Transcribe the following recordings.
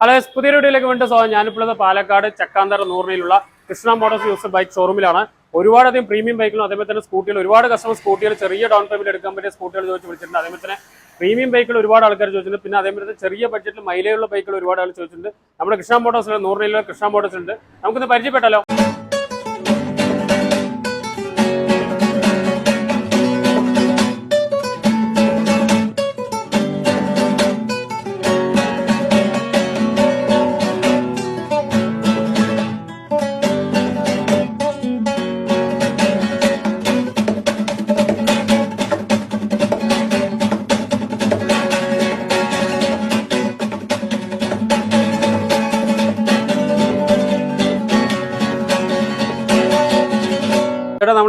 Hello പുതിയ വീഡിയോയിലേക്ക് വേണ്ടി സ്വാഗതം. ഞാനിപ്പോൾ പാലക്കാട് ചക്കാന്തറ നൂറിനുള്ള കൃഷ്ണ മോട്ടോർസ് യൂസ് ബൈക്ക് ഷോറൂമിലാണ് ഒരുപാടധികം പ്രീമിയം ബൈക്കിലും അതേപോലെ തന്നെ സ്കൂട്ടികൾ ഒരുപാട് കസ്റ്റമർ സ്കൂട്ടികൾ ചെറിയ ഡൗൺ പേയ്മെന്റ് എടുക്കാൻ പറ്റിയ സ്കൂട്ടികൾ ചോദിച്ച് വിളിച്ചിട്ടുണ്ട്. അതേപോലെ തന്നെ പ്രീമിയം ബൈക്കുകൾ ഒരുപാട് ആൾക്കാർ ചോദിച്ചിട്ടുണ്ട്. പിന്നെ അതേപോലെ ചെറിയ ബഡ്ജറ്റിൽ മൈലേജുള്ള ബൈക്കുകൾ ഒരുപാട് ആൾ ചോദിച്ചിട്ടുണ്ട്. നമ്മുടെ കൃഷ്ണ മോട്ടോഴ്സിൽ നൂറിനുള്ള കൃഷ്ണ മോട്ടോഴ്സിലുണ്ട് നമുക്കൊന്ന് പരിചയപ്പെട്ടല്ലോ.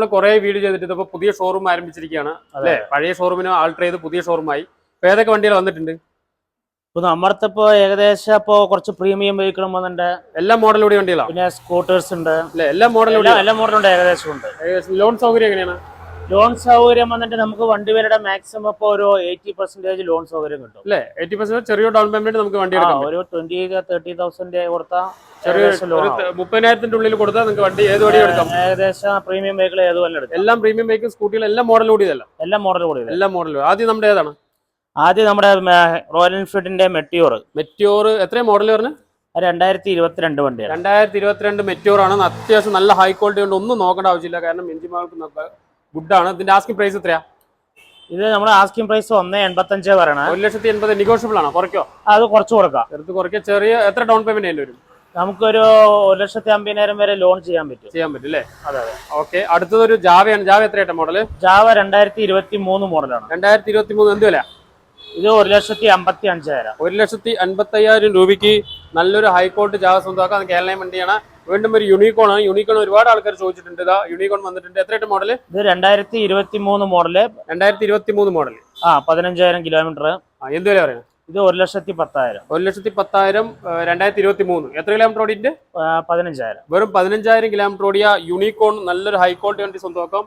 നമ്മൾ കുറെ വീഡിയോ ചെയ്തിട്ട് ഇതിപ്പോ പുതിയ ഷോറൂം ആരംഭിച്ചിരിക്കുകയാണ്. അല്ലെ? പഴയ ഷോറൂമിനെ ആൾട്ടർ ചെയ്ത് പുതിയ ഷോറൂമായി ഇപ്പൊ ഏതൊക്കെ വണ്ടികൾ വന്നിട്ടുണ്ട്? ഇപ്പൊ നമ്മുടെ ഇപ്പൊ ഏകദേശം ഇപ്പൊ കുറച്ച് പ്രീമിയം വെഹിക്കിളും വന്നിട്ടുണ്ട്. എല്ലാ മോഡലോടി വണ്ടികളാണ് പിന്നെ സ്കൂട്ടേഴ്സ് ഉണ്ട്. എല്ലാ മോഡലോടി എല്ലാ മോഡലും മോഡലുണ്ട് ഏകദേശം ഉണ്ട്. ലോൺ സൗകര്യം എങ്ങനെയാണ്? ലോൺ സൗകര്യം വന്നിട്ട് നമുക്ക് വണ്ടി വിലയുടെ മാക്സിമം ഇപ്പൊ ഒരു എയ്റ്റി പെർസെന്റേജ് ലോൺ സൗകര്യം കിട്ടും. അല്ലേ? എയ്റ്റി പെർസെന്റ് ചെറിയ ഡൗൺ പേയ്മെന്റ് നമുക്ക് വണ്ടി എടുക്കാം ഒരു ട്വന്റി തേർട്ടി തൗസൻഡ് കൊടുത്താൽ ചെറിയ മുപ്പതിനായിരത്തിന്റെ ഉള്ളിൽ കൊടുത്താൽ നിങ്ങൾക്ക് വണ്ടി ഏത് വണ്ടി എടുക്കാം? ഏകദേശം പ്രീമിയം വെഹിക്കിൾ ഏത് വല്ല എടുക്കാം എല്ലാം പ്രീമിയം വെഹിക്കിൾ സ്കൂട്ടികൾ എല്ലാം മോഡൽ കൂടിയതല്ല. എല്ലാം മോഡൽ കൂടി എല്ലാം മോഡലും ആദ്യം നമ്മുടെ ഏതാണ്? ആദ്യം നമ്മുടെ റോയൽ എൻഫീൽഡിന്റെ മെറ്റിയോർ മെറ്റിയോർ എത്രയും മോഡൽ പറഞ്ഞു? രണ്ടായിരത്തി ഇരുപത്തിരണ്ട് വണ്ടിയാണ്. രണ്ടായിരത്തി ഇരുപത്തിരണ്ട് മെറ്റിയോർ ആണ് അത്യാവശ്യം നല്ല ഹൈ ക്വാളിറ്റി കൊണ്ട് ഒന്നും നോക്കേണ്ട ആവശ്യമില്ല. കാരണം എഞ്ചിൻ ആണ്. ഇതിന്റെ ആസ്കിംഗ് പ്രൈസ് എത്രയാ? ഇത് നമ്മുടെ ആസ്കിംഗ് പ്രൈസ് ഒന്ന് എൺപത്തഞ്ച് പറയണ. ഒരു ലക്ഷത്തി എൺപത് നെഗോഷ്യബിൾ ആണ്? കുറയ്ക്കോ? അത് കുറച്ച് കൊടുക്കാം. എടുത്ത് കുറയ്ക്കുക ചെറിയ എത്ര ഡൗൺ പേയ്മെന്റ് വരും? നമുക്കൊരു ഒരു ലക്ഷത്തി അമ്പതിനായിരം വരെ ലോൺ ചെയ്യാൻ പറ്റും. ചെയ്യാൻ പറ്റും അല്ലേ അതെ അതെ ഓക്കെ അടുത്തത് ഒരു ജാവയാണ്. ജാവ എത്രയായിട്ട് മോഡൽ ജാവ രണ്ടായിരത്തി ഇരുപത്തി മൂന്ന് മോഡലാണ് രണ്ടായിരത്തി ഇരുപത്തി മൂന്ന് എന്ത് വില? ഇത് ഒരു ലക്ഷത്തി അമ്പത്തി അഞ്ചായിരം ഒരു ലക്ഷത്തി അൻപത്തി അയ്യായിരം രൂപയ്ക്ക് നല്ലൊരു ഹൈക്കോർട്ട് ജാവ സ്വന്തമാക്കാം അത് കേരള വണ്ടിയാണ് വീണ്ടും ഒരു യൂണിക്കോൺ ആണ്. യൂണിക്കോൺ ഒരുപാട് ആൾക്കാർ ചോദിച്ചിട്ടുണ്ട്. ഇതാ യൂണിക്കോൺ വന്നിട്ടുണ്ട്. എത്രയായിട്ട് മോഡൽ ഇത് രണ്ടായിരത്തി ഇരുപത്തി മൂന്ന് മോഡൽ രണ്ടായിരത്തി ഇരുപത്തി മൂന്ന് മോഡൽ ആ പതിനഞ്ചായിരം കിലോമീറ്റർ ആ എന്ത് വില പറയുന്നത്? ഇത് ഒരു ലക്ഷത്തി പത്തായിരം. ഒരു ലക്ഷത്തി പത്തായിരം രണ്ടായിരത്തി ഇരുപത്തി മൂന്ന് എത്ര കിലോമീറ്റർ ഓടിയിട്ട് പതിനഞ്ചായിരം. വെറും പതിനഞ്ചായിരം കിലോമീറ്റർ ഓടിയ യൂണിക്കോൺ നല്ലൊരു ഹൈ ക്വാളിറ്റി വണ്ടി സ്വന്തമാക്കാം.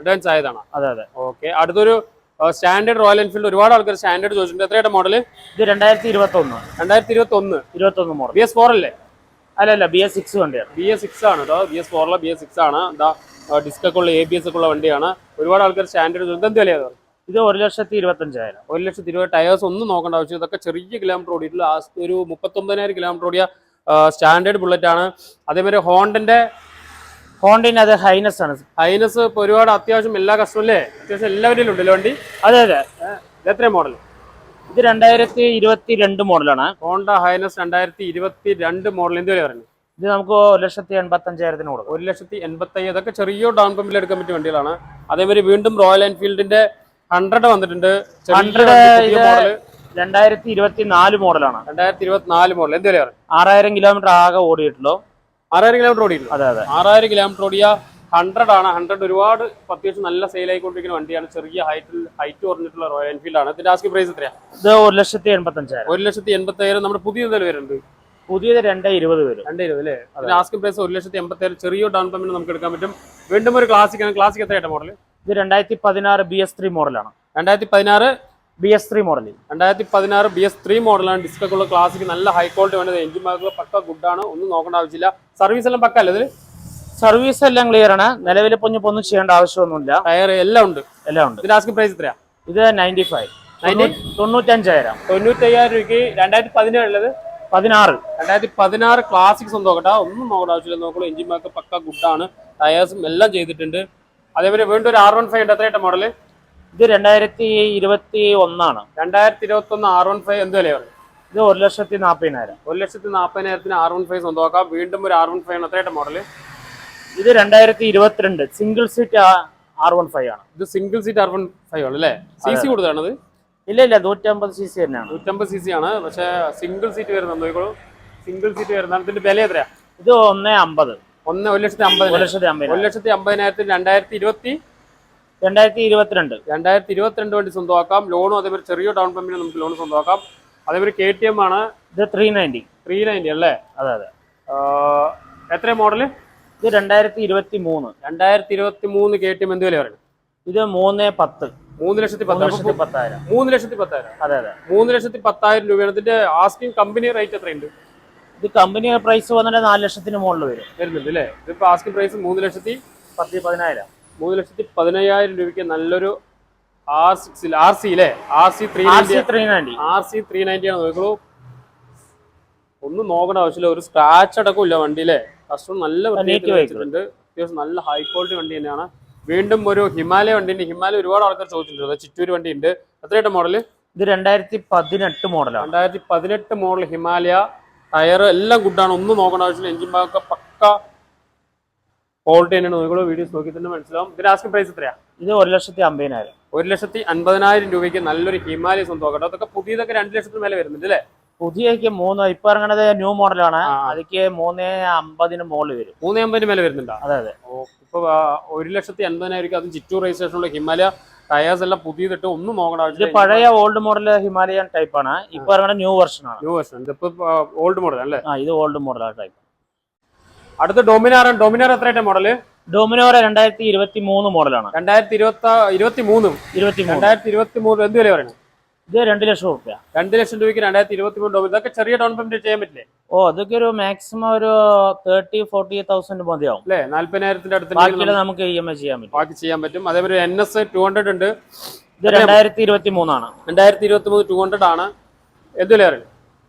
അഡ്വാൻസ് ആയതാണ്. അതെ അതെ. ഓക്കെ അടുത്തൊരു സ്റ്റാൻഡേർഡ് റോയൽ എൻഫീൽഡ് ഒരുപാട് ആൾക്കാർ സ്റ്റാൻഡേർഡ് ചോദിച്ചിട്ടുണ്ട്. എത്രയുടെ മോഡൽ ഇത് രണ്ടായിരത്തി ഇരുപത്തി ഒന്ന് രണ്ടായിരത്തി ഇരുപത്തി ഒന്ന് ഇരുപത്തി ഒന്ന് മോഡൽ ബി എസ് ഫോർ അല്ലേ? അല്ല അല്ല ബി എസ് സിക്സ് വണ്ടിയാണ്. ബി എസ് സിക്സ് ആണ് കേട്ടോ ബി എസ് ഫോറിലെ ബി എസ് സിക്സ് ആണ്. എന്താ ഡിസ്ക് ഒക്കെ ഉള്ള എ ബി എസ് ഒക്കെ ഉള്ള വണ്ടിയാണ്. ഒരുപാട് ആൾക്കാർ സ്റ്റാൻഡേർഡ് എന്ത് വിലയാണ് ഇത് ഒരു ലക്ഷത്തി ഇരുപത്തഞ്ചായിരം. ഒരു ലക്ഷത്തി ഇരുപത് ടയേഴ്സ് ഒന്നും നോക്കേണ്ട ആവശ്യം ഇതൊക്കെ ചെറിയ കിലോമീറ്റർ ഓടിയിട്ടുള്ള ഒരു മുപ്പത്തൊമ്പതിനായിരം കിലോമീറ്റർ ഓടിയ സ്റ്റാൻഡേർഡ് ബുള്ളറ്റ് ആണ്. അതേമാതിരി ഹോണ്ടന്റെ ഹോണ്ടിന് അത് ഹൈനസ് ആണ്. ഹൈനസ് ഇപ്പൊ ഒരുപാട് അത്യാവശ്യം എല്ലാ കസ്റ്റമർ അല്ലേ? അത്യാവശ്യം എല്ലാവരിലും ഉണ്ടല്ലോ വണ്ടി? അതെ അതെ. ഇത് എത്രയും മോഡൽ ഇത് രണ്ടായിരത്തി ഇരുപത്തി രണ്ട് മോഡലാണ് ഹോണ്ട ഹൈനസ് രണ്ടായിരത്തി ഇരുപത്തി രണ്ട് മോഡൽ എന്ത് വില പറഞ്ഞു ഇത് നമുക്ക് ഒരു ലക്ഷത്തി എൺപത്തി അഞ്ചായിരത്തിന് കൊടുക്കും. ഒരു ലക്ഷത്തി എൺപത്തി അതൊക്കെ ചെറിയ ഡൗൺ പമ്പിൽ എടുക്കാൻ പറ്റിയ വണ്ടികളാണ്. അതേമാതിരി വീണ്ടും റോയൽ എൻഫീൽഡിന്റെ ഹൺഡ്രഡ് വന്നിട്ടുണ്ട്. ഹൺഡ്രഡ് രണ്ടായിരത്തി ഇരുപത്തി നാല് മോഡലാണ് രണ്ടായിരത്തി ഇരുപത്തി നാല് മോഡൽ എന്ത് വില പറയുന്നത് ആറായിരം കിലോമീറ്റർ ആകെ ഓടിയിട്ടുള്ളൂ. ആറായിരം കിലോമീറ്റർ ഓടിയിട്ടുണ്ട് അതെ അതെ. ആറായിരം കിലോമീറ്റർ ഓടിയ ഹൺഡ്രഡ് ആണ്. ഹൺഡ്രഡ് ഒരുപാട് അത്യാവശ്യം നല്ല സെയിൽ ആയിക്കൊണ്ടിരിക്കുന്ന വണ്ടിയാണ്. ചെറിയ ഹൈറ്റിൽ ഹൈറ്റ് കുറഞ്ഞിട്ടുള്ള റോയൽ എൻഫീൽഡ് ആണ്. ഇതിന്റെ ആസ്കി പ്രൈസ് എത്രയാ? ഇത് ഒരു ലക്ഷത്തി എൺപത്തഞ്ചായിരം ഒരു ലക്ഷത്തി എൺപത്തായിരം നമ്മുടെ പുതിയ ഇതിൽ വരുന്നുണ്ട്? പുതിയത് രണ്ട് ഇരുപത് വരും. രണ്ട് ഇരുപത് അല്ലേ? അതിന്റെ ആസ്കി പ്രൈസ് ഒരു ലക്ഷത്തി എൺപത്തി ആയിരം ചെറിയ ഡൗൺ പേയ്മെന്റ് നമുക്ക് എടുക്കാൻ പറ്റും. വീണ്ടും ഒരു ക്ലാസിക് ആണ്. ക്ലാസിക് എത്രയായിട്ട് മോഡൽ ഇത് രണ്ടായിരത്തി പതിനാറ് ബി എസ് ത്രീ മോഡലാണ്. രണ്ടായിരത്തി പതിനാറ് ബി എസ് ത്രീ മോഡൽ രണ്ടായിരത്തി പതിനാറ് ബി എസ് ത്രീ മോഡലാണ് ഡിസ്ക് ഉള്ള ക്ലാസിക് നല്ല ഹൈ ക്വാളിറ്റി വേണ്ടത് എഞ്ചിൻ ബാഗുകൾ പക്ക ആണ്. ഒന്നും നോക്കേണ്ട ആവശ്യമില്ല. സർവീസ് എല്ലാം പക്ക അല്ലേ ഇതിൽ സർവീസ് എല്ലാം ക്ലിയർ ആണ്. നിലവിൽ ഇപ്പൊ പൊന്നും ഒന്നും ചെയ്യേണ്ട ആവശ്യമൊന്നുമില്ല. ടയർ എല്ലാം ഉണ്ട്. എല്ലാം ഉണ്ട്. ഇതിന്റെ ആസ്കി പ്രൈസ് എത്രയാ? ഇത് നയന്റി ഫൈവ് 90? തൊണ്ണൂറ്റഞ്ചായിരം. തൊണ്ണൂറ്റയ്യായിരം രൂപയ്ക്ക് രണ്ടായിരത്തി പതിനേഴുള്ളത് പതിനാറ്. രണ്ടായിരത്തി പതിനാറ് ക്ലാസിക് സ്വന്തം നോക്കട്ടെ ഒന്നും നോക്കേണ്ട ആവശ്യമില്ല. നോക്കുള്ളൂ എഞ്ചിൻ ബാക്ക് പക്ക ഗുഡാണ് ടയേഴ്സും എല്ലാം ചെയ്തിട്ടുണ്ട്. അതേപോലെ വീണ്ടും ഒരു ആർ വൺ ഫൈവ് ഉണ്ട്. എത്രയായിട്ട് മോഡൽ ഇത് രണ്ടായിരത്തി ഇരുപത്തി ഒന്നാണ് രണ്ടായിരത്തി ഇരുപത്തി ഒന്ന് ആർ വൺ ഫൈവ് എന്ത് വിലയാണ് ഇത് ഒരു ലക്ഷത്തി നാൽപ്പതിനായിരം ഒരു ലക്ഷത്തി നാൽപ്പതിനായിരത്തിന് ആർ വൺ ഫൈവ് സ്വന്തമാക്കാം. വീണ്ടും ഒരു ആർ വൺ ഫൈവ് ആണ്. എത്രയായിട്ട് മോഡൽ ഇത് രണ്ടായിരത്തി ഇരുപത്തിരണ്ട് single seat R one five ആണ്. ഇത് single seat R one five ആണ് അല്ലേ? സി സി കൂടുതലാണത്? ഇല്ല ഇല്ല നൂറ്റമ്പത് സി സി തന്നെയാണ്. നൂറ്റമ്പത് സി സി ആണ്. പക്ഷേ സിംഗിൾ സീറ്റ് വരുന്നത് നോക്കിക്കോളൂ. സിംഗിൾ സീറ്റ് വരുന്ന ഇതിന്റെ വില എത്രയാണ് ഇത് ഒന്ന് അമ്പത്. ഒന്ന് ഒരു ലക്ഷത്തി ഒരു ലക്ഷത്തി അമ്പത് ഒരു ലക്ഷത്തി അമ്പതിനായിരത്തിൽ രണ്ടായിരത്തി ഇരുപത്തി രണ്ടായിരത്തി ഇരുപത്തിരണ്ട് രണ്ടായിരത്തി ഇരുപത്തിരണ്ട് വേണ്ടി സ്വന്തമാക്കാം. ലോണും അതേപോലെ ചെറിയ ഡൗൺ പേയ്മെന്റ് നമുക്ക് ലോൺ സ്വന്തമാക്കാം. അതേപോലെ കെ ടി എം ആണ്. ഇത് ത്രീ നയന്റി ത്രീ നയന്റി അല്ലേ? അതെ അതെ. എത്ര മോഡൽ ഇത് രണ്ടായിരത്തി ഇരുപത്തി മൂന്ന് രണ്ടായിരത്തി ഇരുപത്തി മൂന്ന് കെ ടി എം എന്ത് വില പറയുന്നത് ഇത് മൂന്ന് പത്ത്. മൂന്ന് ലക്ഷത്തി മൂന്ന് പത്ത് ലക്ഷത്തി പത്തായിരം. മൂന്ന് ലക്ഷത്തി പത്തായിരം. അതെ അതെ. മൂന്ന് ലക്ഷത്തി പത്തായിരം രൂപയാണ്. ഇതിന്റെ ആസ്കിംഗ് കമ്പനി റേറ്റ് എത്രയുണ്ട്? ഇത് കമ്പനി പ്രൈസ് വന്നിട്ട് നാല് ലക്ഷത്തിന് മുകളിൽ വരും. വരുന്നുണ്ട് അല്ലേ? ഇതിപ്പോൾ ആസ്കിംഗ് പ്രൈസ് മൂന്ന് ലക്ഷത്തി പത്ത് പതിനായിരം. മൂന്ന് ലക്ഷത്തി പതിനയ്യായിരം രൂപയ്ക്ക് നല്ലൊരു ആർ സിക്സിൽ ആർ സി അല്ലേ R C three three ninety R C three ninety ആണ് നോക്കുള്ളൂ ഒന്നും നോക്കേണ്ട ആവശ്യമില്ല. ഒരു സ്ക്രാച്ച് അടക്കം ഇല്ല വണ്ടിയിലെ കസ്റ്റമർ നല്ല വെച്ചിട്ടുണ്ട്. അത്യാവശ്യം നല്ല ഹൈ ക്വാളിറ്റി വണ്ടി തന്നെയാണ്. വീണ്ടും ഒരു ഹിമാലയ വണ്ടി ഉണ്ട് ഹിമാലയ ഒരുപാട് ആൾക്കാർ ചോദിച്ചിട്ടുണ്ട്. അത് ചിറ്റൂര് വണ്ടി ഉണ്ട് എത്രയായിട്ട് മോഡൽ ഇത് രണ്ടായിരത്തി പതിനെട്ട് മോഡലാണ് രണ്ടായിരത്തി പതിനെട്ട് മോഡൽ ഹിമാലയ ടയർ എല്ലാം ഗുഡാണ് ഒന്നും നോക്കേണ്ട ആവശ്യമില്ല. എഞ്ചിൻ ഭാഗമൊക്കെ പക്ക ക്വാളിറ്റി തന്നെയാണ്. നോക്കിക്കോളൂ വീഡിയോസ് നോക്കി തന്നെ മനസ്സിലാവും. ഇതിന്റെ ആസ്കിംഗ് പ്രൈസ് എത്രയാ? ഇത് ഒരു ലക്ഷത്തി അമ്പതിനായിരം. ഒരു ലക്ഷത്തി അൻപതിനായിരം രൂപയ്ക്ക് നല്ലൊരു ഹിമാലയ സ്വന്തം കേട്ടോ അതൊക്കെ പുതിയതൊക്കെ രണ്ട് ലക്ഷത്തിന് മേലെ വരുന്നുണ്ട് അല്ലേ? പുതിയക്ക് മൂന്ന് ഇപ്പൊ ഇറങ്ങണത് ന്യൂ മോഡലാണ്. അതിക്ക് മൂന്ന് അമ്പതിന് മുകളിൽ വരും. മൂന്ന് അമ്പതിന് മേലെ വരുന്നുണ്ടോ? അതെ അതെ. ഇപ്പൊ ഒരു ലക്ഷത്തി അൻപതിനായിരം അതും ചിറ്റൂർ രജിസ്ട്രേഷനുള്ള ഹിമാലയ ടയേഴ്സ് എല്ലാം പുതിയതിട്ട് ഒന്നും നോക്കണ ഇത് ആവശ്യമില്ല. പഴയ ഓൾഡ് മോഡൽ ഹിമാലയൻ ടൈപ്പ് ആണ്. ഇപ്പൊ ന്യൂ വെർഷൻ ആണ്. ന്യൂ വെർഷൻ ഇതിപ്പോ ഓൾഡ് മോഡൽ അല്ലേ? ആ ഇത് ഓൾഡ് മോഡൽ ആണ് ടൈപ്പ് അടുത്ത ഡൊമിനാർ ഡൊമിനാർ എത്രയായിട്ട് മോഡൽ ഡോമിനോറ രണ്ടായിരത്തി ഇരുപത്തി മൂന്ന് മോഡലാണ് രണ്ടായിരത്തി ഇരുപത്തി ഇരുപത്തി മൂന്നും ഇരുപത്തി മൂന്ന് രണ്ടായിരത്തി ഇരുപത്തി മൂന്ന് എന്ത് വില പറയുന്നത്? ഇത് രണ്ട് ലക്ഷം റുപ്യ രണ്ട് ലക്ഷം രൂപയ്ക്ക് രണ്ടായിരത്തി ഇരുപത്തി മൂന്ന് രൂപ ഇതൊക്കെ ചെറിയ ഡൗൺ പേയ്മെന്റ് ചെയ്യാൻ പറ്റില്ലേ? ഓ അതൊക്കെ ഒരു മാക്സിമം ഒരു തേർട്ടി ഫോർട്ടി തൗസൻഡ് മതിയാവും. അല്ലേ? നാല്പതിനായിരത്തിന്റെ അടുത്ത് നമുക്ക് ഇ എം ഐ ചെയ്യാൻ പറ്റും. ബാക്കി ചെയ്യാൻ പറ്റും. അതേപോലെ എൻ എസ് ടു ഹൺഡ്രഡ് ഉണ്ട്. ഇത് രണ്ടായിരത്തി ഇരുപത്തി മൂന്നാണ് രണ്ടായിരത്തി ഇരുപത്തി മൂന്ന് ടു ഹൺഡ്രഡ് ആണ്. എന്ത് വില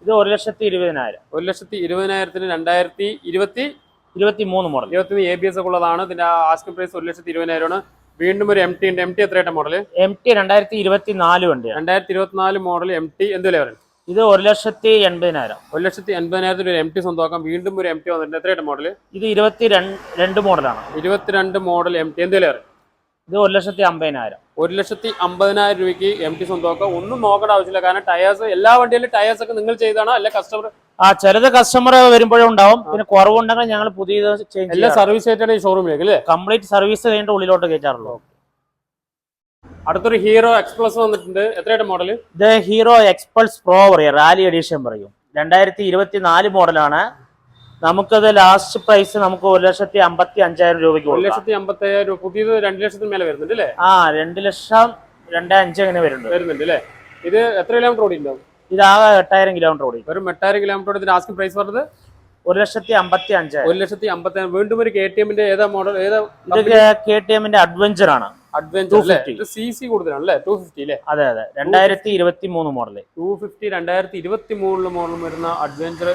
ഇത് ഒരു ലക്ഷത്തി ഇരുപതിനായിരം. ഒരു ലക്ഷത്തി ഇരുപതിനായിരത്തിന് രണ്ടായിരത്തി ഇരുപത്തി ഇരുപത്തി മൂന്ന് മോഡൽ ഇരുപത്തി എ ബി എസ് ഒക്കെ ഉള്ളതാണ്. ഇതിന്റെ ആസ്കിംഗ് പ്രൈസ് ഒരു ലക്ഷത്തി ഇരുപതിനായിരമാണ്. വീണ്ടും ഒരു എം ടി ഉണ്ട്. എം ടി എത്രയായിട്ട് മോഡൽ എം ടി രണ്ടായിരത്തി ഇരുപത്തി നാല് ഉണ്ട് രണ്ടായിരത്തി ഇരുപത്തിനാല് മോഡൽ എം ടി എന്ത് വില വരും ഇത് ഒരു ലക്ഷത്തി എൺപതിനായിരം. ഒരു ലക്ഷത്തി എൺപതിനായിരത്തിന് ഒരു എം ടി സ്വന്തമാക്കാം. വീണ്ടും ഒരു എം ടി വന്നിട്ടുണ്ട്. എത്രയായിട്ട് മോഡൽ ഇത് ഇരുപത്തി രണ്ട് രണ്ട് മോഡലാണ് ഇരുപത്തിരണ്ട് മോഡൽ എം ടി എന്ത് വില പറയും ഇത് ഒരു ലക്ഷത്തി അമ്പതിനായിരം. ഒരു ലക്ഷത്തി അമ്പതിനായിരം രൂപയ്ക്ക് എം ടി സ്വന്തമൊക്കെ ഒന്നും നോക്കേണ്ട ആവശ്യമില്ല. കാരണം ടയേഴ്സ് എല്ലാ വണ്ടിയിലും ടയേഴ്സ് ഒക്കെ നിങ്ങൾ ചെയ്താണോ? അല്ലെ കസ്റ്റമർ ആ ചിലത് കസ്റ്റമർ വരുമ്പോഴും ഉണ്ടാവും. പിന്നെ കുറവുണ്ടെങ്കിൽ ഞങ്ങൾ പുതിയ ചേഞ്ച് എല്ലാ സർവീസ് ആയിട്ടാണ് ഈ ഷോറൂമിലേക്ക് അല്ലേ? കംപ്ലീറ്റ് സർവീസ് കഴിഞ്ഞിട്ട് ഉള്ളിലോട്ട് കയറ്റാറുള്ളൂ. അടുത്തൊരു ഹീറോ എക്സ്പ്ലസ് വന്നിട്ടുണ്ട്. എത്രയായിട്ട് മോഡൽ ഇത് ഹീറോ എക്സ്പ്ലസ് പ്രോ പറയും. റാലി എഡിഷൻ പറയും. രണ്ടായിരത്തി ഇരുപത്തി നാല് മോഡലാണ് നമുക്കത് ലാസ്റ്റ് പ്രൈസ് നമുക്ക് ഒരു ലക്ഷത്തി അമ്പത്തി അഞ്ചായിരം രൂപയ്ക്ക് ഒരു ലക്ഷത്തി അമ്പത്തി അയ്യായിരം രൂപ പുതിയത് രണ്ട് ലക്ഷത്തിന് മേലെ വരുന്നുണ്ട് അല്ലേ? ആ രണ്ട് ലക്ഷം രണ്ട് അഞ്ച് അങ്ങനെ വരുന്നുണ്ട്. വരുന്നുണ്ട് അല്ലേ? ഇത് എത്ര കിലോമീറ്റർ ഓടി ഉണ്ടാവും ഇതാകെ എട്ടായിരം കിലോമീറ്റർ ഓടി. വെറും എട്ടായിരം കിലോമീറ്റർ ഇതിന്റെ ആസ്കിംഗ് പ്രൈസ് പറഞ്ഞത്? ഒരു ലക്ഷത്തി അമ്പത്തി അഞ്ചായിരം ഒരു ലക്ഷത്തി അമ്പത്തി വീണ്ടും ഒരു കെ ടി എമ്മിന്റെ ഏതാ മോഡൽ ഏതാ ഇത് കെ ടി എമ്മിന്റെ അഡ്വഞ്ചർ ആണ് അഡ്വഞ്ചർ 250. ഇത് സി സി കൂടുതലാണ് അല്ലേ? ടു ഫിഫ്റ്റി അല്ലേ? അതെ അതെ. രണ്ടായിരത്തി ഇരുപത്തി മൂന്ന് മോഡൽ ടു ഫിഫ്റ്റി രണ്ടായിരത്തി ഇരുപത്തി മൂന്നിൽ മോഡൽ വരുന്ന അഡ്വഞ്ചർ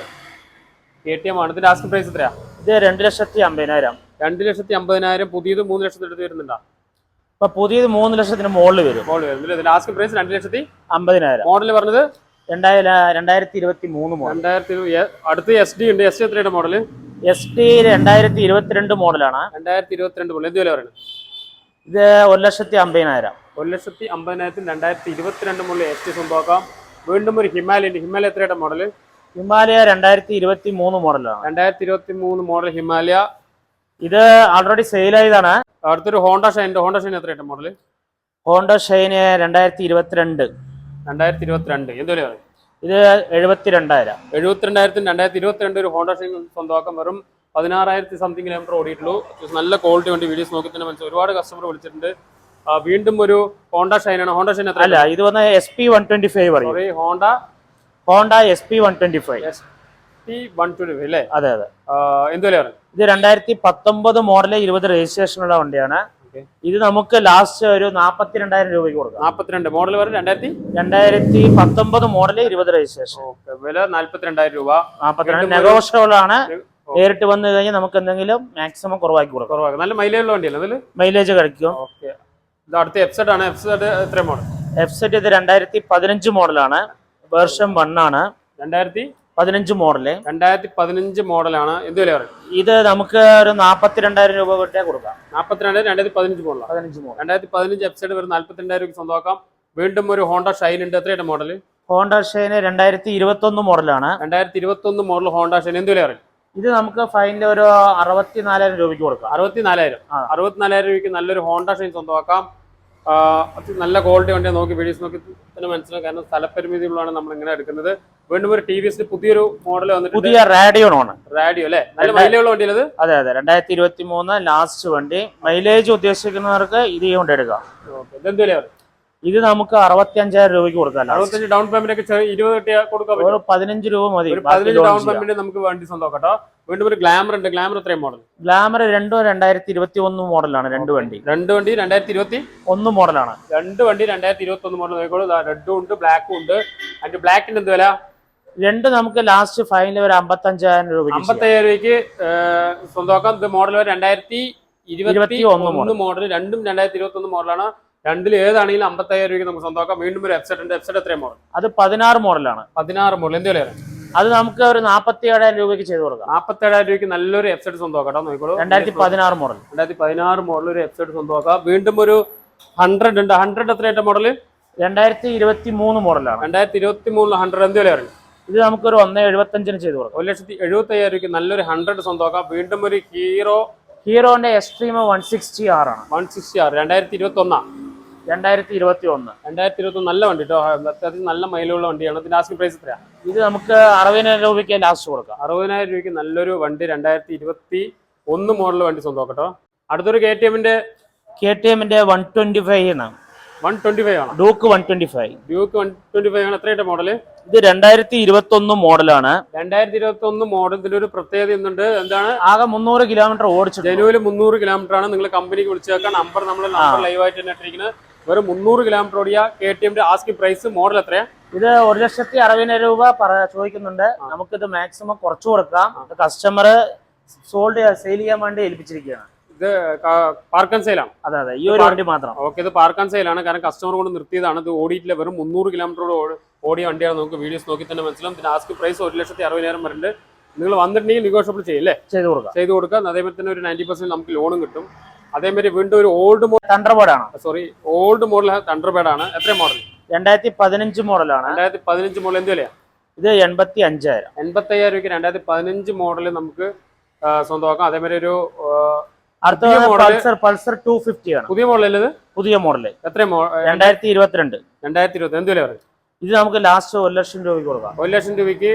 കെ ടി എം ആണ്. ഇതിന്റെ ആസ്കിംഗ് പ്രൈസ് എത്രയാ? ഇത് രണ്ട് ലക്ഷത്തി അമ്പതിനായിരം രണ്ട് ലക്ഷത്തി അമ്പതിനായിരം പുതിയത് മൂന്ന് ലക്ഷത്തി എടുത്ത് വരുന്നുണ്ടോ? ഇപ്പൊ പുതിയത് മൂന്ന് ലക്ഷത്തിന് മുകളിൽ വരും. മോഡൽ വരും. ഇതിന്റെ ആസ്കിംഗ് പ്രൈസ് രണ്ട് ലക്ഷത്തി അമ്പതിനായിരം. മോഡൽ പറഞ്ഞത്? രണ്ടായിരം രണ്ടായിരത്തി ഇരുപത്തി മൂന്ന് മോഡൽ രണ്ടായിരത്തി ഇരു- അടുത്ത് എസ് ഡി ഉണ്ട്. എസ് ഡി എത്രയുടെ മോഡൽ എസ് ടി രണ്ടായിരത്തി ഇരുപത്തിരണ്ട് മോഡലാണ്. രണ്ടായിരത്തി ഇരുപത്തിരണ്ട് മോഡൽ എന്ത് വില പറയുന്നത് ഇത് ഒരു ലക്ഷത്തി അമ്പതിനായിരം ഒരു ലക്ഷത്തി അമ്പതിനായിരത്തി രണ്ടായിരത്തി ഇരുപത്തിരണ്ട് മോഡൽ എസ് ടി സ്വന്തമാക്കാം വീണ്ടും ഒരു ഹിമാലയ ഉണ്ട്. ഹിമാലയ എത്രയുടെ മോഡൽ ഹിമാലയ രണ്ടായിരത്തി ഇരുപത്തി മൂന്ന് മോഡലാണ്. രണ്ടായിരത്തി ഇരുപത്തി മൂന്ന് മോഡൽ ഹിമാലയ. ഇത് ആൾറെഡി സെയിലായതാണ് അടുത്തൊരു ഹോണ്ട ഷൈൻ ഉണ്ട്. ഹോണ്ട ഷൈൻ എത്ര മോഡൽ ഹോണ്ട ഷൈന് രണ്ടായിരത്തി ഇരുപത്തിരണ്ട് രണ്ടായിരത്തി ഇരുപത്തിരണ്ട് എന്ത് വിലയാണ് ഇത് എഴുപത്തിരണ്ടായിരം. എഴുപത്തിരണ്ടായിരത്തിന് രണ്ടായിരത്തി ഇരുപത്തിരണ്ട് ഒരു ഹോണ്ട ഷൈൻ സ്വന്തമാക്കാൻ വെറും പതിനാറായിരത്തി സംതിങ് കിലോമീറ്റർ ഓടിയിട്ടുള്ളൂ. നല്ല ക്വാളിറ്റി വേണ്ടി വീഡിയോസ് നോക്കി തന്നെ മനസ്സിലായി ഒരുപാട് കസ്റ്റമർ വിളിച്ചിട്ടുണ്ട്. വീണ്ടും ഒരു ഹോണ്ട ഷൈനാണ്. ഹോണ്ട ഷൈൻ എത്ര അല്ല ഇത് വന്ന S P one twenty five Honda Honda S P one twenty five അല്ലേ അതെ അതെ. ഇത് രണ്ടായിരത്തി പത്തൊമ്പത് മോഡൽ ഇരുപത് രജിസ്ട്രേഷനുള്ള വണ്ടിയാണ്. ഇത് നമുക്ക് ലാസ്റ്റ് ഒരു നാപ്പത്തി രണ്ടായിരം രൂപയ്ക്ക് കൊടുക്കാം. നാപ്പത്തിരണ്ട്. മോഡൽ വരെ രണ്ടായിരത്തി? രണ്ടായിരത്തി പത്തൊമ്പത് മോഡൽ ഇരുപത് രജിസ്ട്രേഷൻ. വില നാല്പത്തിരണ്ടായിരം രൂപ. നാപ്പത്തിരണ്ട്. നെഗോഷ്യബിൾ ആണ് നേരിട്ട് വന്നു കഴിഞ്ഞാൽ നമുക്ക് എന്തെങ്കിലും മാക്സിമം കുറവാക്കി കൊടുക്കാം. നല്ല മൈലേജ് ഉള്ള വണ്ടിയല്ലേ അതിൽ മൈലേജ് കഴിക്കും ഓക്കെ. ഇത് അടുത്ത എഫ്സെഡ് ആണ്. സെറ്റ് എത്ര മോഡൽ എഫ് സെറ്റ് ഇത് രണ്ടായിരത്തി പതിനഞ്ച് മോഡലാണ് വേർഷൻ വൺ ആണ്. രണ്ടായിരത്തി പതിനഞ്ച് മോഡൽ. രണ്ടായിരത്തി പതിനഞ്ച് മോഡലാണ്. എന്ത് വില പറയും? ഇത് നമുക്ക് ഒരു നാപ്പത്തി രണ്ടായിരം രൂപ വിട്ടേ കൊടുക്കാം. നാപ്പത്തിരണ്ടായിരം രണ്ടായിരത്തി പതിനഞ്ച് മോഡലാണ് പതിനഞ്ച് മോഡൽ രണ്ടായിരത്തി പതിനഞ്ച് എഫ്സൈഡ് വരും നാല്പത്തിരണ്ടായിരം രൂപ സ്വന്തമാക്കാം. വീണ്ടും ഒരു ഹോണ്ട ഷൈൻ ഉണ്ട്. എത്രയുടെ മോഡൽ ഹോണ്ട ഷൈന് രണ്ടായിരത്തി ഇരുപത്തൊന്ന് മോഡലാണ്. രണ്ടായിരത്തി ഇരുപത്തൊന്ന് മോഡൽ ഹോണ്ട ഷൈൻ. എന്ത് വില പറയും? ഇത് നമുക്ക് ഫൈനൽ ഒരു അറുപത്തിനാലായിരം രൂപയ്ക്ക് കൊടുക്കാം. അറുപത്തിനാലായിരം. അറുപത്തിനാലായിരം രൂപയ്ക്ക് നല്ലൊരു ഹോണ്ട ഷൈൻ സ്വന്തമാക്കാം. നല്ല ക്വാളിറ്റി വണ്ടി നോക്കി വീഡിയോസ് നോക്കി തന്നെ മനസ്സിലാവും. കാരണം സ്ഥലപരിമിതി ഉള്ളതാണ് നമ്മൾ ഇങ്ങനെ എടുക്കുന്നത്. വീണ്ടും ഒരു ടി വി എസ് പുതിയൊരു മോഡൽ വന്നിട്ട് പുതിയ റാഡിയോണാണ് റാഡിയോ അല്ലേ? നല്ല രണ്ടായി- മൈലേജ് ഉള്ള വണ്ടിയല്ലേ ഇത് അതെ അതെ. രണ്ടായിരത്തി ഇരുപത്തി മൂന്ന് ലാസ്റ്റ് വണ്ടി. മൈലേജ് ഉദ്ദേശിക്കുന്നവർക്ക് ഇത് കൊണ്ട് എടുക്കാം. ഓക്കെ. ഇതെന്ത് വില ഇത് നമുക്ക് അറുപത്തി അഞ്ചായിരം രൂപയ്ക്ക് കൊടുക്കാം. അറുപത്തഞ്ച് ഡൗൺ പേയ്മെന്റ് ഒക്കെ ഇരുപത് ഒരു പതിനഞ്ച് രൂപ മതി. പതിനഞ്ച് ഡൗൺ പേയ്മെന്റ് നമുക്ക് വേണ്ടി സ്വന്തം കേട്ടോ. വീണ്ടും ഒരു ഗ്ലാമർ ഉണ്ട്. ഗ്ലാമർ എത്രയും മോഡൽ ഗ്ലാമർ രണ്ടും രണ്ടായിരത്തി ഇരുപത്തി ഒന്ന് മോഡലാണ് രണ്ട് വണ്ടി. രണ്ട് വണ്ടി രണ്ടായിരത്തി ഇരുപത്തി ഒന്ന് മോഡലാണ് രണ്ട് വണ്ടി രണ്ടായിരത്തി ഇരുപത്തി ഒന്ന് മോഡൽ നോക്കിക്കോളൂ റെഡും ഉണ്ട് ബ്ലാക്കും ഉണ്ട്. അതിന്റെ ബ്ലാക്കിന്റെ എന്ത് വില? രണ്ട് നമുക്ക് ലാസ്റ്റ് ഫൈനൽ ഒരു അമ്പത്തി അഞ്ചായിരം രൂപയ്ക്ക് ചെയ്യാം. അമ്പത്തയ്യായിരം രൂപയ്ക്ക് സ്വന്തമാക്കാം. ഇത് മോഡൽ രണ്ടായിരത്തി ഇരുപത്തി ഒന്ന് മോഡൽ രണ്ടും രണ്ടായിരത്തി ഇരുപത്തി ഒന്ന് മോഡലാണ് രണ്ടിൽ ഏതാണെങ്കിലും അമ്പത്തയ്യായിരം രൂപയ്ക്ക് നമുക്ക് സ്വന്തമാക്കാം. വീണ്ടും ഒരു എഫ്സെറ്റ് ഉണ്ട്. വെബ്സൈറ്റ് എത്രയും മോഡൽ? അത് പതിനാറ് മോഡലാണ്. പതിനാറ് മോഡൽ. എന്ത് വിലയാണ്? അത് നമുക്ക് ഒരു നാപ്പത്തി ഏഴായിരം രൂപയ്ക്ക് ചെയ്ത് കൊടുക്കാം. നാൽപ്പത്തേഴായിരം രൂപയ്ക്ക് നല്ലൊരു എഫ്സെറ്റ് സ്വന്തമാക്കാം നോക്കിക്കോളൂ. രണ്ടായിരത്തി പതിനാറ് മോഡൽ. രണ്ടായിരത്തി പതിനാറ് മോഡൽ ഒരു എഫ്സെറ്റ് സ്വന്തമാക്കാം. വീണ്ടും ഒരു ഹൺഡ്രഡ് ഉണ്ട്. ഹൺഡ്രഡ് എത്രയായിട്ട് മോഡൽ രണ്ടായിരത്തി ഇരുപത്തി മൂന്ന് മോഡലാണ്. രണ്ടായിരത്തി ഇരുപത്തി മൂന്നിൽ ഹൺഡ്രഡ് എന്ത് വിലയാണ്? ഇത് നമുക്കൊരു ഒന്ന് എഴുപത്തഞ്ചിന് ചെയ്ത് കൊടുക്കാം. ഒരു ലക്ഷത്തി എഴുപത്തി അയ്യായിരം രൂപയ്ക്ക് നല്ലൊരു ഹൺഡ്രഡ് സ്വന്തമാക്കാം. വീണ്ടും ഒരു ഹീറോ ഹീറോന്റെ എക്സ്ട്രീം വൺ സിക്സ്റ്റി ആർ ആണ്. വൺ സിക്സ്റ്റി ആറ് രണ്ടായിരത്തി ഇരുപത്തി ഒന്നാ രണ്ടായിരത്തി ഇരുപത്തി ഒന്ന് രണ്ടായിരത്തി ഇരുപത്തി നല്ല വണ്ടി കേട്ടോ അത്യാവശ്യം നല്ല മൈലുള്ള വണ്ടിയാണ്. ഇതിന്റെ ആസ്കിംഗ് പ്രൈസ് എത്രയാ? ഇത് നമുക്ക് അറുപതിനായിരം രൂപയ്ക്ക് ലാസ്റ്റ് കൊടുക്കാം. അറുപതിനായിരം രൂപയ്ക്ക് നല്ലൊരു വണ്ടി രണ്ടായിരത്തി ഇരുപത്തി ഒന്ന് മോഡൽ വണ്ടി സ്വന്തം കേട്ടോ അടുത്തൊരു കെ ടി എമ്മിന്റെ കെ ടി എമ്മിന്റെ വൺ ട്വന്റി ഫൈവ് ആണ്. വൺ ട്വന്റി ഫൈവ് ആണ്. Duke one twenty five Duke one twenty five ആണ്. എത്രയായിട്ട് മോഡൽ ഇത് രണ്ടായിരത്തി ഇരുപത്തി ഒന്ന് മോഡലാണ് രണ്ടായിരത്തി ഇരുപത്തി ഒന്ന് മോഡലിന്റെ ഒരു പ്രത്യേകത എന്തുണ്ട്? എന്താണ്? ആകെ മുന്നൂറ് കിലോമീറ്റർ ഓടിച്ചു ജനുവരി മുന്നൂറ് കിലോമീറ്റർ ആണ്. നിങ്ങൾ കമ്പനിക്ക് വിളിച്ചേക്കാൻ നമ്പർ നമ്മൾ ലൈവ് ആയിട്ട് തന്നെ ഇട്ടിരിക്കുന്നത്. വെറും മുന്നൂറ് കിലോമീറ്റർ ഓടിയ കെ ടി എമ്മിന്റെ ആസ്കി പ്രൈസ് മോഡൽ എത്രയാണ് ഇത് ഒരു ലക്ഷത്തി അറുപതിനായിരം രൂപ ചോദിക്കുന്നുണ്ട്. നമുക്കിത് മാക്സിമം കുറച്ചു കൊടുക്കാം. കസ്റ്റമർ സോൾഡ് സെയിൽ ചെയ്യാൻ വേണ്ടി ഏൽപ്പിച്ചിരിക്കുകയാണ്. ഇത് പാർക്കൻ സെയിലാണ് അതെ അതെ. ഈ ഒരു വണ്ടി മാത്രം. ഓക്കെ ഇത് പാർക്കൻ സെയിലാണ് കാരണം കസ്റ്റമർ കൊണ്ട് നിർത്തിയതാണ്. ഇത് ഓടിയിട്ടില്ല. വെറും മുന്നൂറ് കിലോമീറ്ററോട് ഓടിയ വണ്ടിയാണ് നമുക്ക് വീഡിയോസ് നോക്കി തന്നെ മനസ്സിലാവും. പിന്നെ ആസ്ക് പ്രൈസ് ഒരു ലക്ഷത്തി അറുപതിനായിരം വരുന്നുണ്ട് നിങ്ങൾ വന്നിട്ടുണ്ടെങ്കിൽ നെഗോഷ്യബിൾ ചെയ്യില്ലേ ചെയ്ത് കൊടുക്കാം. ചെയ്ത് കൊടുക്കാം. അതേപോലെ തന്നെ ഒരു നയന്റി പെർസെന്റ് നമുക്ക് ലോണും കിട്ടും. അതേമാതിരി വീണ്ടും ഒരു ഓൾഡ് മോഡൽ തണ്ടർബേർഡ് ആണ്. സോറി ഓൾഡ് മോഡൽ തണ്ടർബേഡ് ആണ്. എത്ര മോഡൽ രണ്ടായിരത്തി പതിനഞ്ച് മോഡലാണ് രണ്ടായിരത്തി പതിനഞ്ച് മോഡൽ എന്ത് വിലയാ? ഇത് എൺപത്തി അഞ്ചായിരം എൺപത്തി അയ്യായിരം രൂപയ്ക്ക് രണ്ടായിരത്തി പതിനഞ്ച് മോഡൽ നമുക്ക് സ്വന്തമാക്കാം. അതേമാതിരി ഒരു അടുത്ത പുതിയ model- Pulsar Pulsar two fifty ആണ്. പുതിയ മോഡൽ പുതിയ മോഡൽ എത്ര രണ്ടായിരത്തി ഇരുപത്തിരണ്ട് രണ്ടായിരത്തി ഇരുപത്തി എന്ത് വില പറയും ഇത് നമുക്ക് ലാസ്റ്റ് ഒരു ലക്ഷം രൂപയ്ക്ക് കൊടുക്കാം. ഒരു ലക്ഷം രൂപയ്ക്ക്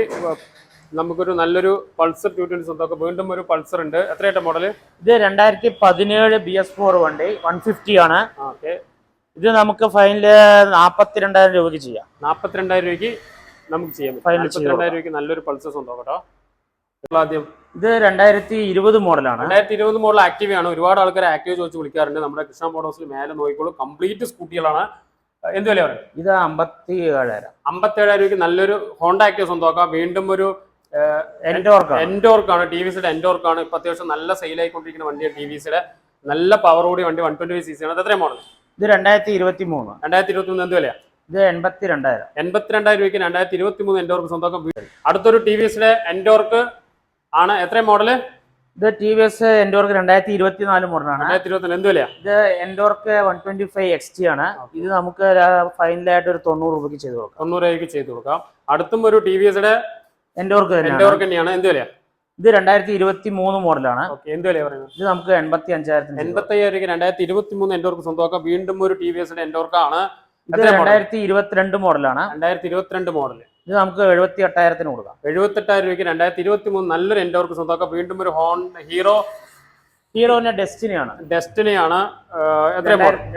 നമുക്കൊരു നല്ലൊരു പൾസർ ടു ട്വന്റി സ്വന്തമൊക്കെ. വീണ്ടും ഒരു പൾസർ ഉണ്ട്. എത്രയായിട്ട് മോഡൽ ഇത് രണ്ടായിരത്തി പതിനേഴ് ബി എസ് ഫോർ വണ്ടി വൺ ഫിഫ്റ്റി ആണ്. ഓക്കെ. ഇത് നമുക്ക് ഫൈനൽ നാപ്പത്തിരണ്ടായിരം രൂപക്ക് രൂപയ്ക്ക് ചെയ്യാം. നാപ്പത്തിരണ്ടായിരം രൂപയ്ക്ക് നമുക്ക് ചെയ്യാം. ഫൈനൽ രണ്ടായിരം നാൽപ്പത്തിരണ്ടായിരം രൂപയ്ക്ക് നല്ലൊരു പൾസർ സ്വന്തം കേട്ടോ. ആദ്യം. ഇത് രണ്ടായിരത്തി ഇരുപത് മോഡലാണ്. രണ്ടായിരത്തി ഇരുപത് മോഡൽ ആക്റ്റീവ് ആണ്. ഒരുപാട് ആൾക്കാർ ആക്റ്റീവ് ചോദിച്ച് വിളിക്കാറുണ്ട്. നമ്മുടെ കൃഷ്ണ മോഡോസിൽ മേലെ നോക്കിക്കോളൂ. കംപ്ലീറ്റ് സ്കൂട്ടികളാണ്. എന്ത് വില പറയും ഇത് അമ്പത്തി ഏഴായിരം അമ്പത്തി ഏഴായിരം രൂപയ്ക്ക് നല്ലൊരു ഹോണ്ട ആക്റ്റീവ് സ്വന്തമാക്കാം. വീണ്ടും ഒരു എൻഡോർക്കാണ് ടി വി സിയുടെ എൻഡോർക്കാണ് ഇപ്പൊ അത്യാവശ്യം നല്ല സെയിൽ ആയിക്കൊണ്ടിരിക്കുന്ന വണ്ടിയാണ് ടി വി സിയുടെ നല്ല പവർ കൂടി വണ്ടി വൺ ട്വന്റി സി സി ആണ്. അത് എത്രയും മോഡൽ ഇത് രണ്ടായിരത്തി ഇരുപത്തി മൂന്ന് രണ്ടായിരത്തി ഇരുപത്തി മൂന്ന് എന്ത് വിലയാ? ഇത് എൺപത്തി രണ്ടായിരം എൺപത്തിരണ്ടായിരം രൂപയ്ക്ക് രണ്ടായിരത്തി ഇരുപത്തി മൂന്ന് എൻഡോർക്ക് വീട് അടുത്തൊരു ടി വി എസിന്റെ എൻഡോർക്ക് ആണ്. എത്ര മോഡൽ ഇത് ടി വി എസ് എൻഡോർക്ക് രണ്ടായിരത്തി ഇരുപത്തി നാല് മോഡലാണ് രണ്ടായിരത്തി ഇരുപത്തി എന്ത് വിലയാ? ഇത് Ntorq one twenty five X T ആണ്. ഇത് നമുക്ക് ഫൈനലായിട്ട് ഒരു തൊണ്ണൂറ് രൂപയ്ക്ക് ചെയ്ത് കൊടുക്കാം. തൊണ്ണൂറ് രൂപയ്ക്ക് ചെയ്ത് കൊടുക്കാം. അടുത്തും ഒരു ടി വി എസിന്റെ എൻഡോർക്ക് തന്നെയാണ്. എൻഡോർക്ക് തന്നെയാണ്. എന്ത് വിലയാ? ഇത് രണ്ടായിരത്തി ഇരുപത്തി മൂന്ന് മോഡലാണ് എന്ത് പറയുന്നത്? ഇത് നമുക്ക് എൺപത്തി അഞ്ചായിരത്തിന് എൺപത്തി അയ്യായിരം രണ്ടായിരത്തി ഇരുപത്തി മൂന്ന് എൻഡോർക്ക് സ്വന്തമാക്കാം. വീണ്ടും ഒരു ടി വി എസിന്റെ എൻഡോർക്ക് ആണ് ഇത്? രണ്ടായിരത്തി ഇരുപത്തിരണ്ട് മോഡലാണ്. രണ്ടായിരത്തി ഇരുപത്തിരണ്ട് മോഡൽ. ഇത് നമുക്ക് എഴുപത്തി എട്ടായിരത്തിന് കൊടുക്കാം. എഴുപത്തെട്ടായിരം രൂപയ്ക്ക് രണ്ടായിരത്തി ഇരുപത്തി മൂന്ന് നല്ലൊരു എൻഡോർക്ക് സ്വന്തമാക്കാം. വീണ്ടും ഒരു ഹോൺ ഹീറോ. ഹീറോന്റെ ഡെസ്റ്റിനിയാണ്. ഡെസ്റ്റിനിയാണ്.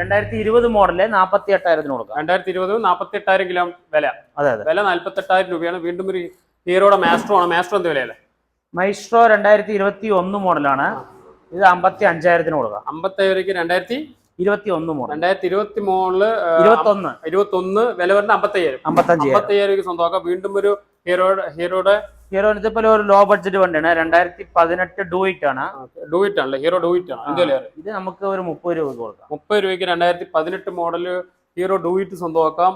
രണ്ടായിരത്തി ഇരുപത് മോഡൽ നാപ്പത്തി എട്ടായിരത്തിന് കൊടുക്കാം രണ്ടായിരത്തി ഇരുപത് നാൽപ്പത്തി എട്ടായിരം കിലോ വില. അതെ അതെ. വില നാൽപ്പത്തി എട്ടായിരം രൂപയാണ്. വീണ്ടും ഒരു ഹീറോയുടെ മാസ്ട്രോ ആണ്. മാസ്ട്രോ എന്ത് വിലയല്ലേ? മൈസ്ട്രോ രണ്ടായിരത്തി ഇരുപത്തി ഒന്ന് മോഡലാണ് ഇത് അമ്പത്തി അഞ്ചായിരത്തിന് കൊടുക്കാം. അമ്പത്തയ്യായിരക്ക് രണ്ടായിരത്തി ഇരുപത്തി ഒന്ന് മോഡൽ. രണ്ടായിരത്തി ഇരുപത്തി മൂന്നിൽ ഇരുപത്തി ഒന്ന് ഇരുപത്തി ഒന്ന് വില വരുന്ന അമ്പത്തയ്യായിരം. അമ്പത്തഞ്ച്. അമ്പത്തയ്യായിരം സ്വന്തമാക്കാം. വീണ്ടും ഒരു ഹീറോയുടെ ഹീറോയുടെ ഹീറോ ഇതുപോലെ ഒരു ലോ ബഡ്ജറ്റ് വണ്ടിയാണ്. രണ്ടായിരത്തി പതിനെട്ട് ഡൂയിറ്റ് ആണ്. ഡൂയിറ്റ് ആണല്ലേ? ഹീറോ ഡൂയിറ്റ് ആണ്. ഇത് നമുക്ക് ഒരു മുപ്പത് രൂപ കൊടുക്കാം. മുപ്പത് രൂപയ്ക്ക് രണ്ടായിരത്തി പതിനെട്ട് മോഡൽ ഹീറോ ഡൂയിറ്റ് സ്വന്തമാക്കാം.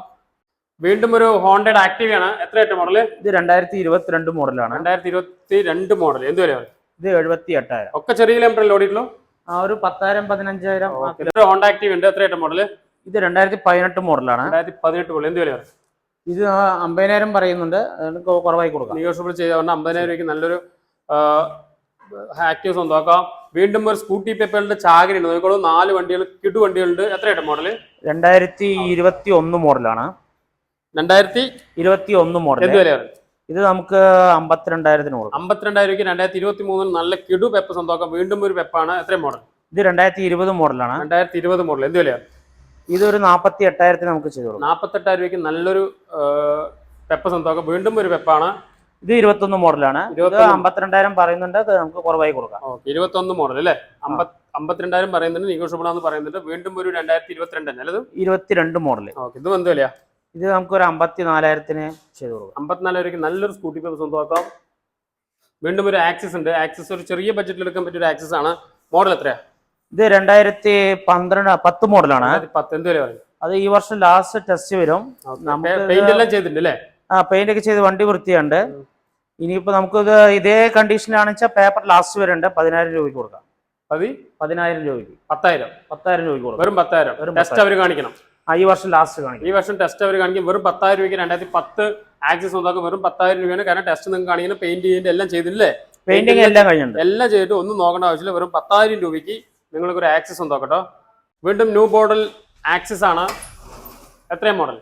വീണ്ടും ഒരു ഹോണ്ടഡ് ആക്റ്റീവ് ആണ്. എത്രയായിട്ട് മോഡൽ ഇത് രണ്ടായിരത്തി ഇരുപത്തിരണ്ട് മോഡലാണ്. രണ്ടായിരത്തി ഇരുപത്തി രണ്ട് മോഡൽ എന്ത് വില ഇത് എഴുപത്തി എട്ടായിരം ഒക്കെ ചെറിയ കിലോമീറ്റർ ഓടിയിട്ടുള്ളൂ? ആ ഒരു പത്തായിരം പതിനഞ്ചായിരം ഹോണ്ട ആക്റ്റീവ് ഉണ്ട്. എത്രയായിട്ട് മോഡൽ ഇത് രണ്ടായിരത്തി പതിനെട്ട് മോഡലാണ്. രണ്ടായിരത്തി പതിനെട്ട് മോഡൽ എന്ത് വില ഇത് അമ്പതിനായിരം പറയുന്നുണ്ട്. കുറവായി കൊടുക്കാം. നെഗോഷ്യബിൾ ചെയ്ത പറഞ്ഞാൽ അമ്പതിനായിരം രൂപയ്ക്ക് നല്ലൊരു ആക്റ്റീവ് സ്വന്തമാക്കാം വീണ്ടും ഒരു സ്കൂട്ടി പേപ്പറിന്റെ ചാകരി ഉണ്ട് നോക്കിക്കോളൂ. നാല് വണ്ടികൾ കിടു വണ്ടികളുണ്ട്. എത്രയായിട്ട് മോഡൽ രണ്ടായിരത്തി ഇരുപത്തി ഒന്ന് മോഡലാണ്. രണ്ടായിരത്തി ഇരുപത്തി ഒന്ന് മോഡൽ എന്ത് വില ഇത് നമുക്ക് അമ്പത്തിരണ്ടായിരത്തിന് കൊടുക്കാം അമ്പത്തിരണ്ടായിരം രണ്ടായിരത്തി ഇരുപത്തി മൂന്നിൽ നല്ല കിടു പെപ്പ് സ്വന്തമാക്കാം വീണ്ടും ഒരു പെപ്പാണ് എത്രയും മോഡൽ ഇത് രണ്ടായിരത്തി ഇരുപത് മോഡലാണ് രണ്ടായിരത്തി ഇരുപത് മോഡൽ എന്ത് വിലയാണ്? ഇതൊരു നാപ്പത്തി എട്ടായിരത്തിന് നമുക്ക് ചെയ്തു കൊടുക്കാം. നാൽപ്പത്തെട്ടായിരം രൂപയ്ക്ക് നല്ലൊരു പെപ്പ സ്വന്തമാക്കാം വീണ്ടും ഒരു പെപ്പാണ് ഇത് ഇരുപത്തൊന്ന് മോഡലാണ് ഇത്. അമ്പത്തിരണ്ടായിരം പറയുന്നുണ്ട്. അത് നമുക്ക് കുറവായി കൊടുക്കാം. ഇരുപത്തി ഇരുപത്തൊന്ന് മോഡൽ അല്ലേ? അമ്പത് അമ്പത്തിരണ്ടായിരം പറയുന്നുണ്ട്. നെഗോഷ്യബിൾ ആണെന്ന് പറയുന്നുണ്ട്. വീണ്ടും ഒരു രണ്ടായിരത്തി ഇരുപത്തിരണ്ട് തന്നെ ഇരുപത്തിരണ്ട് മോഡൽ ഓക്കെ ഇത് എന്ത് ഇത് നമുക്ക് ഒരു അമ്പത്തി നാലായിരത്തിന് ചെയ്തു കൊടുക്കാം. അമ്പത്തിനാലായിരം നല്ലൊരു സ്കൂട്ടി പെപ്പ് സ്വന്തമാക്കാം. വീണ്ടും ഒരു ആക്സിസ് ഉണ്ട്. ആക്സിസ് ഒരു ചെറിയ ബഡ്ജറ്റിൽ എടുക്കാൻ പറ്റിയ ഒരു ആക്സിസ് ആണ്. മോഡൽ എത്രയാ? ഇത് രണ്ടായിരത്തി പന്ത്രണ്ട് പത്ത് മോഡലാണ് പത്ത് എന്ത് വില പറയും അത് ഈ വർഷം ലാസ്റ്റ് ടെസ്റ്റ് വരും. നമുക്ക് പെയിന്റ് എല്ലാം ചെയ്തിട്ടുണ്ട് അല്ലേ? ആ പെയിന്റ് ഒക്കെ ചെയ്ത് വണ്ടി വൃത്തിയുണ്ട്. ഇനിയിപ്പോ ഇത് ഇതേ കണ്ടീഷനിലാണെന്ന് വെച്ചാൽ പേപ്പർ ലാസ്റ്റ് വരെ ഉണ്ട് പതിനായിരം രൂപയ്ക്ക് കൊടുക്കാം. പതി? പതിനായിരം രൂപയ്ക്ക്. പത്തായിരം. പത്തായിരം രൂപയ്ക്ക് കൊടുക്കാം. വെറും പത്തായിരം. ടെസ്റ്റ് അവർ കാണിക്കണം. ഈ വർഷം ലാസ്റ്റ് കാണിക്കും. ഈ വർഷം ടെസ്റ്റ് അവർ കാണിക്കും. വെറും പത്തായിരം രൂപയ്ക്ക് രണ്ടായിരത്തി പത്ത് ആക്സിസ് സ്വന്തമാക്കും വെറും പത്തായിരം രൂപയാണ്. കാരണം ടെസ്റ്റ് നിങ്ങൾക്ക് കാണിക്കുന്നത് പെയിന്റ് ചെയ്യേണ്ട എല്ലാം ചെയ്തില്ലേ പെയിന്റിംഗ് എല്ലാം കഴിഞ്ഞിട്ടുണ്ട്. എല്ലാം ചെയ്തിട്ട് ഒന്നും നോക്കേണ്ട ആവശ്യമില്ല. വെറും പത്തായിരം രൂപയ്ക്ക് നിങ്ങൾക്ക് ഒരു ആക്സിസ് ഉണ്ടാക്കട്ടോ വീണ്ടും ന്യൂ മോഡൽ ആക്സിസ് ആണ്. എത്രയും മോഡൽ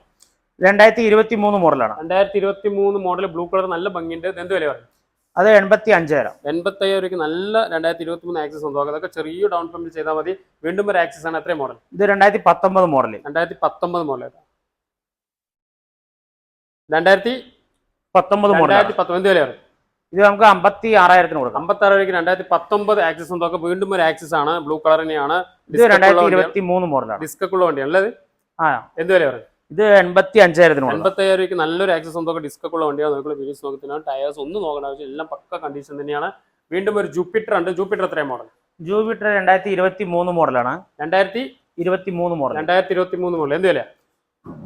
രണ്ടായിരത്തി ഇരുപത്തി മൂന്ന് മോഡലാണ് രണ്ടായിരത്തി ഇരുപത്തി മൂന്ന് മോഡൽ ബ്ലൂ കളർ നല്ല ഭംഗിയുണ്ട്. എന്ത് വില പറയും അത് എൺപത്തി അഞ്ചായിരം എൺപത്തയ്യായിരം രൂപയ്ക്ക് നല്ല രണ്ടായിരത്തി ഇരുപത്തി മൂന്ന് ആക്സിസ് സ്വന്തമാക്കുക അതൊക്കെ ചെറിയ ഡൗൺ പേയ്മെന്റ് ചെയ്താൽ മതി. വീണ്ടും ഒരു ആക്സസ് ആണ്. എത്രയും മോഡൽ ഇത് രണ്ടായിരത്തി പത്തൊമ്പത് മോഡൽ രണ്ടായിരത്തി പത്തൊമ്പത് മോഡൽ രണ്ടായിരത്തി പത്തൊമ്പത് മോഡൽ രണ്ടായിരത്തി പത്തൊമ്പത് എന്ത് വില ഇത് നമുക്ക് അമ്പത്തി ആറായിരത്തിന് കൊടുക്കാം. അമ്പത്താറ് രൂപയ്ക്ക് രണ്ടായിരത്തി പത്തൊമ്പത് ആക്സിസ് നോക്കാം വീണ്ടും ഒരു ആക്സസ് ആണ്. ബ്ലൂ കളറിനെയാണ് ഇത് രണ്ടായിരത്തി ഇരുപത്തി മൂന്ന് മോഡലാണ് ഡിസ്ക് ഉള്ള വണ്ടിയാണ് അല്ലേ ആ. എന്ത് വില പറയും ഇത് എൺപത്തി അഞ്ചായിരത്തിനോ എൺപത്തി അയ്യായിരം രൂപയ്ക്ക് നല്ലൊരു ആക്സസ് എന്തൊക്കെ ഡിസ്ക് ഉള്ള വണ്ടിയാണ് നമുക്ക് വീഡിയോസ് നോക്കുന്നതിനാണ് ടയേഴ്സ് ഒന്നും നോക്കേണ്ട ആവശ്യം എല്ലാം പക്ക കണ്ടീഷൻ തന്നെയാണ്. വീണ്ടും ഒരു ജൂപ്പിറ്റർ ഉണ്ട്. ജൂപ്പിറ്റർ എത്രയും മോഡൽ ജൂപ്പിറ്റർ രണ്ടായിരത്തി ഇരുപത്തി മൂന്ന് മോഡലാണ് രണ്ടായിരത്തി ഇരുപത്തി മൂന്ന് മോഡൽ രണ്ടായിരത്തി ഇരുപത്തി മൂന്ന് മോഡൽ എന്ത് വില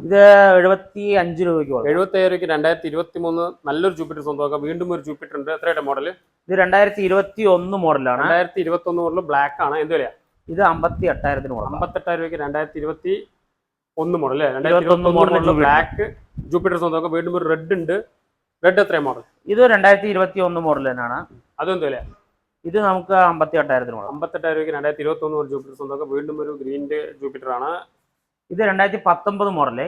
ഇത് എഴുപത്തി അഞ്ച് രൂപയ്ക്ക് എഴുപത്തി അയ്യായിരം രൂപയ്ക്ക് രണ്ടായിരത്തി ഇരുപത്തി മൂന്ന് നല്ലൊരു ജൂപ്പിറ്റർ സ്വന്തമാക്കാം. വീണ്ടും ഒരു ജൂപ്പിറ്റർ ഉണ്ട്. എത്രയുടെ മോഡൽ ഇത് രണ്ടായിരത്തി ഇരുപത്തി ഒന്ന് മോഡലാണ് രണ്ടായിരത്തി ഇരുപത്തി ഒന്ന് മോഡൽ ബ്ലാക്ക് ആണ്. എന്ത് വില ഇത് അമ്പത്തി എട്ടായിരത്തിന് മോഡൽ അമ്പത്തെട്ടായിരം രൂപയ്ക്ക് രണ്ടായിരത്തി ഇരുപത്തി ഒന്ന് മോഡൽ അല്ലേ രണ്ടായിരത്തി model മോഡൽ. ബ്ലാക്ക് ജൂപ്പിറ്റർ സ്വന്തം വീണ്ടും ഒരു റെഡ് ഉണ്ട്. റെഡ് എത്ര മോഡൽ ഇത് രണ്ടായിരത്തി ഇരുപത്തി ഒന്ന് മോഡൽ തന്നെയാണ് അതെന്ത് അല്ലേ? ഇത് നമുക്ക് അമ്പത്തി എട്ടായിരത്തിന് മോഡൽ അമ്പത്തെട്ടായിരം രൂപയ്ക്ക് രണ്ടായിരത്തി ഇരുപത്തി ഒന്ന് ജൂപ്പിറ്റർ സ്വന്തം വീണ്ടും ഒരു ഗ്രീന്റെ ജൂപ്പിറ്റർ ആണ്. ഇത് രണ്ടായിരത്തി പത്തൊമ്പത് മോഡൽ.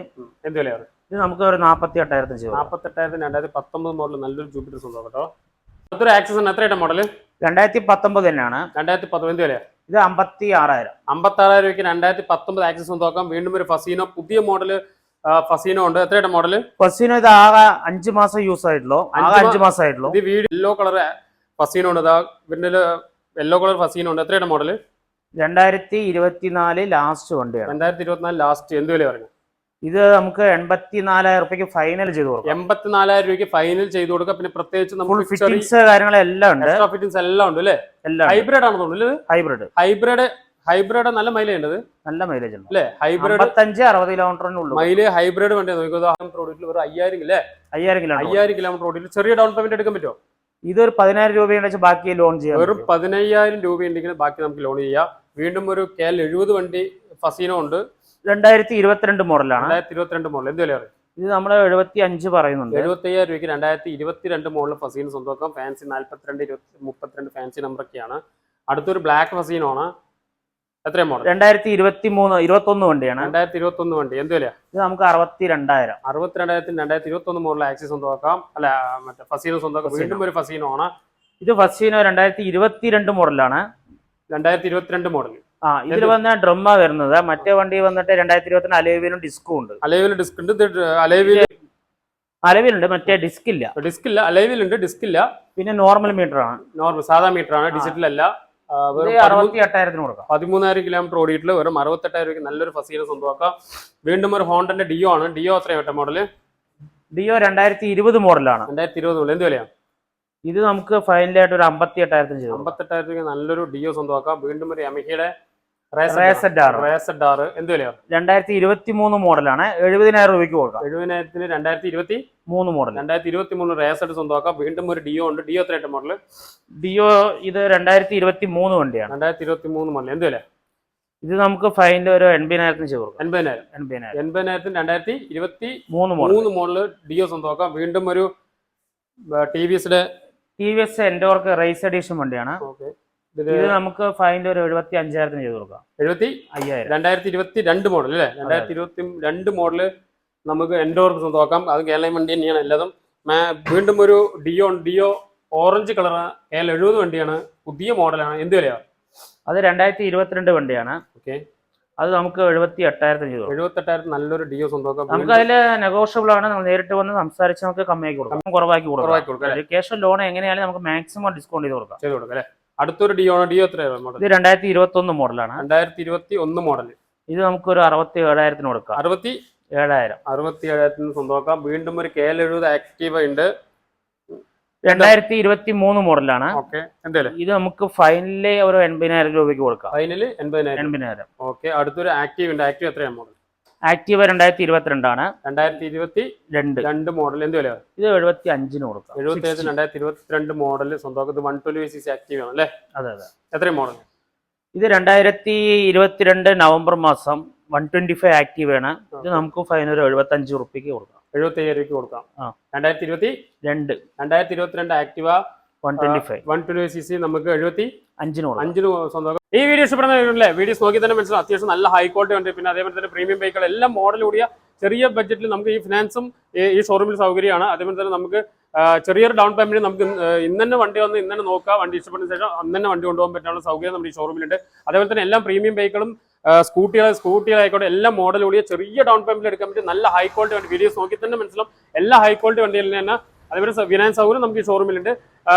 എന്ത് വില ഇത് നമുക്ക് ഒരു നാൽപ്പത്തി എട്ടായിരത്തിന് ചെയ്തു കൊടുക്കാം. രണ്ടായിരത്തി പത്തൊമ്പത് മോഡൽ നല്ലൊരു ജൂപ്പിറ്റർ സ്വന്തം കേട്ടോ അടുത്തൊരു ആക്സസ് ഉണ്ട് മോഡൽ രണ്ടായിരത്തി പത്തൊമ്പത് തന്നെയാണ്. രണ്ടായിരത്തി പത്തൊമ്പത് വില ഇത് അമ്പത്തി ആറായിരം അമ്പത്തി ആറായിരം രൂപയ്ക്ക് രണ്ടായിരത്തി പത്തൊമ്പത് ആക്സസ് നോക്കാം. വീണ്ടും ഒരു ഫസീനോ പുതിയ മോഡൽ ഫസീനോ ഉണ്ട്. എത്രയുടെ മോഡൽ ഫസീനോ ഇത് ആകെ അഞ്ച് മാസം യൂസ് ആയിട്ടുള്ളൂ. ആകെ അഞ്ച് മാസം ആയിട്ടുള്ളൂ ഇത് വീട് യെല്ലോ കളർ ഫസീനോ ഉണ്ട്. ഇതിന്റെ യെല്ലോ കളർ ഫസീനോ ഉണ്ട്. എത്രയുടെ മോഡൽ രണ്ടായിരത്തി ഇരുപത്തിനാല് ലാസ്റ്റ് വണ്ടിയാണ്. രണ്ടായിരത്തി ഇരുപത്തിനാല് ലാസ്റ്റ് എന്ത് വില പറഞ്ഞു ഇത് നമുക്ക് എൺപത്തിനാലായിരം രൂപയ്ക്ക് റുപ്യക്ക് ഫൈനൽ ചെയ്ത് കൊടുക്കാം. എൺപത്തിനാലായിരം രൂപയ്ക്ക് ഫൈനൽ ചെയ്ത് കൊടുക്കാം. പിന്നെ പ്രത്യേകിച്ച് നമ്മൾ ഫിറ്റിംഗ്സ് കാര്യങ്ങളെല്ലാം ഉണ്ട്. ഫിറ്റിംഗ്സ് എല്ലാം ഉണ്ട് അല്ലേ? എല്ലാം ഹൈബ്രിഡ് ആണെന്ന് തോന്നുന്നു ഹൈബ്രിഡ് ഹൈബ്രിഡ് ഹൈബ്രിഡ് നല്ല മൈലേജ് ഉണ്ട് നല്ല മൈലേജ് ഉണ്ട്. അല്ലേ? ഹൈബ്രിഡ് അഞ്ച് അറുപത് കിലോമീറ്ററിനുള്ളൂ മൈൽ ഹൈബ്രിഡ് വണ്ടി നോക്കുക റോഡിൽ ഒരു അയ്യായിരം അല്ലേ? അയ്യായിരം കിലോ അയ്യായിരം കിലോമീറ്റർ റോഡിൽ ചെറിയ ഡൗൺ പേയ്മെന്റ് എടുക്കാൻ പറ്റുമോ? ഇതൊരു പതിനായിരം രൂപയുടെ വെച്ച് ബാക്കി ലോൺ ചെയ്യാം വെറും പതിനയ്യായിരം രൂപയുണ്ടെങ്കിൽ ബാക്കി നമുക്ക് ലോൺ ചെയ്യാം. വീണ്ടും ഒരു കെ എൽ എഴുപത് വണ്ടി ഫസീനോ ഉണ്ട്. രണ്ടായിരത്തി ഇരുപത്തിരണ്ട് മോഡലാണ്. രണ്ടായിരത്തി ഇരുപത്തിരണ്ട് മോഡൽ. എന്ത് വില ഇത് നമ്മൾ എഴുപത്തി അഞ്ച് പറയുന്നുണ്ട്. എഴുപത്തി അയ്യായിരം രൂപയ്ക്ക് രണ്ടായിരത്തി ഇരുപത്തിരണ്ട് മോഡൽ ഫസീൻ സ്വന്തമാക്കാം. ഫാൻസി നാല്പത്തിരണ്ട് ഇരുപത്തി മുപ്പത്തിരണ്ട് ഫാൻസി നമ്പറൊക്കെയാണ്. അടുത്തൊരു ബ്ലാക്ക് ഫസീനാണ് എത്രയും മോഡൽ? രണ്ടായിരത്തി ഇരുപത്തി മൂന്ന് ഇരുപത്തി ഒന്ന് വണ്ടിയാണ്. രണ്ടായിരത്തി ഇരുപത്തി ഒന്ന് വണ്ടി. എന്ത് വില ഇത് നമുക്ക് അറുപത്തി രണ്ടായിരം അറുപത്തിരണ്ടായിരത്തി രണ്ടായിരത്തി ഇരുപത്തി ഒന്ന് മോഡൽ ആക്സി സ്വന്തമാക്കാം. അല്ല മറ്റേ ഫസീനോ സ്വന്തമാക്കാം. വീണ്ടും ഒരു ഫസീനോ ആണ് ഇത് ഫസീനോ രണ്ടായിരത്തി ഇരുപത്തിരണ്ട് മോഡലാണ്. രണ്ടായിരത്തി ഇരുപത്തിരണ്ട് മോഡൽ. ആ ഇതിൽ വന്ന ഡ്രമ്മ വരുന്നത്. മറ്റേ വണ്ടി വന്നിട്ട് രണ്ടായിരത്തി ഇരുപത്തിരണ്ട് അലേവിലും ഡിസ്കും ഉണ്ട്. അലേവിലും ഡിസ്ക് ഉണ്ട്. അലേവിൽ അലവിലുണ്ട് മറ്റേ ഡിസ്ക് ഇല്ല. ഡിസ്ക് ഇല്ല. അലേവിലുണ്ട് ഡിസ്ക് ഇല്ല. പിന്നെ നോർമൽ മീറ്റർ ആണ്. നോർമൽ സാധാ മീറ്റർ ആണ്. ഡിജിറ്റൽ അല്ല. അറുപത്തി എട്ടായിരത്തിന് കൊടുക്കാം. പതിമൂന്നായിരം കിലോമീറ്റർ ഓടിയിട്ട് വെറും അറുപത്തെട്ടായിരം രൂപയ്ക്ക് നല്ലൊരു ഫസീന സ്വന്തമാക്കാം. വീണ്ടും ഒരു ഹോണ്ടന്റെ ഡിയോ ആണ്. ഡിയോ അത്രയും വട്ട മോഡൽ ഡിയോ രണ്ടായിരത്തി ഇരുപത് മോഡലാണ് രണ്ടായിരത്തി ഇരുപത് മോഡൽ എന്ത് വിലയാണ് ഇത് നമുക്ക് ഫൈനലായിട്ട് ഒരു അമ്പത്തി എട്ടായിരത്തിന് ചെയ്തു അമ്പത്തെട്ടായിരം രൂപയ്ക്ക് നല്ലൊരു ഡിയോ സ്വന്തമാക്കാം. വീണ്ടും ഒരു എമിഹയുടെ രണ്ടായിരത്തി ഇരുപത്തി മൂന്ന് മോഡലാണ്. എഴുപതിനായിരം രൂപയ്ക്ക് കൊടുക്കാം. എഴുപതിനായിരത്തിന് രണ്ടായിരത്തി ഇരുപത്തി മൂന്ന് മോഡൽ രണ്ടായിരത്തി ഇരുപത്തി മൂന്ന് റേസഡ് സ്വന്തമാക്കാം. വീണ്ടും ഒരു ഡിയോ ഉണ്ട്. ഡിയോ എത്രയായിട്ട് മോഡൽ ഡിയോ ഇത് രണ്ടായിരത്തി ഇരുപത്തി മൂന്ന് വണ്ടിയാണ്. രണ്ടായിരത്തി ഇരുപത്തി മൂന്ന് മോഡൽ എന്ത് വില? ഇത് നമുക്ക് ഫൈനൽ ഒരു എൺപതിനായിരത്തിന് ചെയ്ത് കൊടുക്കാം. എൺപതിനായിരം. എൺപതിനായിരം. എൺപതിനായിരത്തിന് രണ്ടായിരത്തി ഇരുപത്തി മൂന്ന് മോഡൽ മൂന്ന് മോഡൽ ഡിയോ സ്വന്തമാക്കാം. വീണ്ടും ഒരു ടി വി എസിന്റെ T V S Ntorq race edition വണ്ടിയാണ്. ഇത് നമുക്ക് ഫൈനൽ ഒരു എഴുപത്തി അഞ്ചായിരത്തിന് ചെയ്ത് കൊടുക്കാം. എഴുപത്തി അയ്യായിരം. രണ്ടായിരത്തി ഇരുപത്തി രണ്ട് മോഡൽ അല്ലേ രണ്ടായിരത്തി ഇരുപത്തി രണ്ട് മോഡൽ നമുക്ക് എൻഡോർക്ക് നോക്കാം. അത് കേരള വണ്ടി തന്നെയാണ് എല്ലാതും. വീണ്ടും ഒരു Dio Dio orange colour Kerala എഴുപത് വണ്ടിയാണ്. പുതിയ മോഡലാണ്. എന്ത് വിലയാണ് അത് രണ്ടായിരത്തി ഇരുപത്തിരണ്ട് വണ്ടിയാണ്. ഓക്കെ. അത് നമുക്ക് എഴുപത്തി എട്ടായിരത്തിന് ചെയ്തു. എഴുപത്തെട്ടായിരത്തി നല്ലൊരു ഡിയോ സ്വന്തമാക്കാം നമുക്ക് അതിൽ നെഗോഷ്യബിൾ ആണ്. നമ്മൾ നേരിട്ട് വന്ന് സംസാരിച്ച് നമുക്ക് കമ്മിയാക്കി കൊടുക്കാം. കുറവാക്കി കൊടുക്കാം. ക്യാഷ് എഡ്യൂക്കേഷൻ ലോൺ എങ്ങനെയാലും നമുക്ക് മാക്സിമം ഡിസ്കൗണ്ട് ചെയ്ത് കൊടുക്കാം. ചെയ്ത് കൊടുക്കാം അല്ലേ? അടുത്തൊരു ഡിയോ ഡിയോ എത്രയാണ് മോഡൽ ഇത് രണ്ടായിരത്തി ഇരുപത്തി ഒന്ന് മോഡലാണ്. രണ്ടായിരത്തി ഇരുപത്തി ഒന്ന് മോഡൽ ഇത് നമുക്കൊരു അറുപത്തി ഏഴായിരത്തിന് കൊടുക്കാം. അറുപത്തി ഏഴായിരം. അറുപത്തി ഏഴായിരത്തിന് സ്വന്തമാക്കാം വീണ്ടും ഒരു കെ എൽ എഴുപത് ആക്റ്റീവ ഉണ്ട്. രണ്ടായിരത്തി ഇരുപത്തി മൂന്ന് മോഡലാണ് ഇത് നമുക്ക് ഫൈനലി ഒരു എൺപതിനായിരം രൂപയ്ക്ക് കൊടുക്കാം. ഫൈനലി എൺപതിനായിരം. എൺപതിനായിരം. ഓക്കെ. അടുത്തൊരു ആക്റ്റീവ് ഉണ്ട്. ആക്റ്റീവ് എത്രയാണ് മോഡൽ ആക്റ്റീവ രണ്ടായിരത്തി ഇരുപത്തിരണ്ടാണ് രണ്ടായിരത്തി ഇരുപത്തി രണ്ട്. രണ്ട് മോഡൽ എന്ത് വില ഇത് എഴുപത്തി അഞ്ചിന് കൊടുക്കാം. എഴുപത്തി അഞ്ച് രണ്ടായിരത്തി ഇരുപത്തിരണ്ട് model സ്വന്തമാക്കുന്നത് one twelve C C active ആണ് അല്ലേ? അതെ അതെ. എത്രയും മോഡൽ ഇത് രണ്ടായിരത്തി ഇരുപത്തിരണ്ട് നവംബർ മാസം വൺ ട്വന്റി ഫൈവ് ആക്റ്റീവ് ആണ്. ഇത് നമുക്ക് ഫൈൻ ഒരു എഴുപത്തി അഞ്ച് റുപ്യക്ക് കൊടുക്കാം. എഴുപത്തി അയ്യായിരം രൂപയ്ക്ക് കൊടുക്കാം. രണ്ടായിരത്തി ഇരുപത്തി രണ്ട്. രണ്ടായിരത്തി ഇരുപത്തിരണ്ട് ആക്റ്റീവ വൺ സി സി നമുക്ക് എഴുപത്തി അഞ്ചിന് അഞ്ചിന് സ്വന്തമാക്കാം. ഈ വീഡിയോ ഇഷ്ടപ്പെടുന്നവരല്ലേ വീഡിയോസ് നോക്കി തന്നെ മനസ്സിലാവും. അത്യാവശ്യം നല്ല ഹൈ ക്വാളിറ്റി ഉണ്ട്. പിന്നെ അതേപോലെ തന്നെ പ്രീമിയം ബൈക്കുകൾ എല്ലാം മോഡൽ കൂടിയ ചെറിയ ബഡ്ജറ്റിൽ നമുക്ക് ഈ ഫിനാൻസും ഈ ഷോറൂമിൽ സൗകര്യമാണ്. അതേപോലെ തന്നെ നമുക്ക് ചെറിയൊരു ഡൗൺ പേയ്മെന്റ് നമുക്ക് ഇന്ന് തന്നെ വണ്ടി വന്ന് ഇന്ന് തന്നെ നോക്കുക വണ്ടി ഇഷ്ടപ്പെട്ട ശേഷം അന്ന് തന്നെ വണ്ടി കൊണ്ടുപോകാൻ പറ്റാനുള്ള സൗകര്യം നമ്മുടെ ഈ ഷോറൂമിലുണ്ട് അതേപോലെ തന്നെ എല്ലാം പ്രീമിയം ബൈക്കുകളും സ്കൂട്ടികൾ സ്കൂട്ടികളായിക്കോട്ടെ എല്ലാ മോഡൽ കൂടിയ ചെറിയ ഡൗൺ പേയ്മെന്റ് എടുക്കാൻ പറ്റും നല്ല ഹൈ ക്വാളിറ്റി വണ്ടി. വീഡിയോസ് നോക്കി തന്നെ മനസ്സിലാവും. എല്ലാ ഹൈ ക്വാളിറ്റി വണ്ടിയിൽ തന്നെ അതേപോലെ വിനായൻ സൗകര്യം നമുക്ക് ഈ ഷോറൂമിലുണ്ട്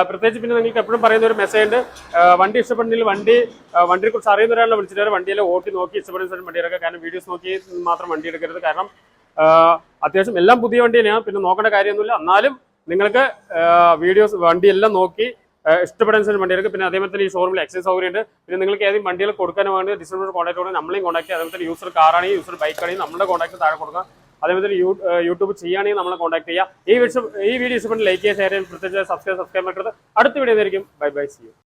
പ്രത്യേകിച്ച് പിന്നെ നിങ്ങൾക്ക് എപ്പോഴും പറയുന്ന ഒരു മെസ്സേജ് ഉണ്ട്. വണ്ടി ഇഷ്ടപ്പെടുന്നതിൽ വണ്ടി ആ, വണ്ടിയെ കുറിച്ച് അറിയുന്ന ഒരാളെ വിളിച്ചിട്ട് വണ്ടിയിൽ ഓട്ടി നോക്കി ഇഷ്ടപ്പെടുന്ന വണ്ടി എടുക്കുക. കാരണം വീഡിയോസ് നോക്കി മാത്രം വണ്ടി എടുക്കരുത്. കാരണം അത്യാവശ്യം എല്ലാം പുതിയ വണ്ടി തന്നെയാണ്. പിന്നെ നോക്കേണ്ട കാര്യമൊന്നുമില്ല. എന്നാലും നിങ്ങൾക്ക് വീഡിയോസ് വണ്ടിയെല്ലാം നോക്കി ഇഷ്ടപ്പെടാൻ സ്ഥലം വണ്ടി എടുക്കും പിന്നെ അതേപോലെ തന്നെ ഈ ഷോറൂമിൽ എക്സൈസ് സൗകര്യം ഉണ്ട് പിന്നെ നിങ്ങൾക്ക് ഏതെങ്കിലും വണ്ടികൾ കൊടുക്കാൻ വേണ്ടി ഡിസ്ട്രിബ്യൂട്ടർ കോൺടാക്ട് കൊടുക്കുക. നമ്മളെയും കോൺടാക്ട് അതേപോലെ തന്നെ യൂസർ കാറാണെങ്കിൽ യൂസർ ബൈക്ക് ആണെങ്കിൽ നമ്മുടെ കോൺടാക്ട് താഴെ കൊടുക്കുക. അതേപോലെ യൂട്യൂബ് ചെയ്യുകയാണെങ്കിൽ നമ്മളെ കോൺടാക്ട് ചെയ്യുക. ഈ വീഡിയോ ഈ വീഡിയോസ് ഇഷ്ടപ്പെട്ട് ലൈക്ക് ചെയ്യുക ഷെയർ ചെയ്യുക പ്രത്യേകിച്ച് സബ്സ്ക്രൈബ് സബ്സ്ക്രൈബ് അടുത്ത വീഡിയോ ആയിരിക്കും. Bye bye see you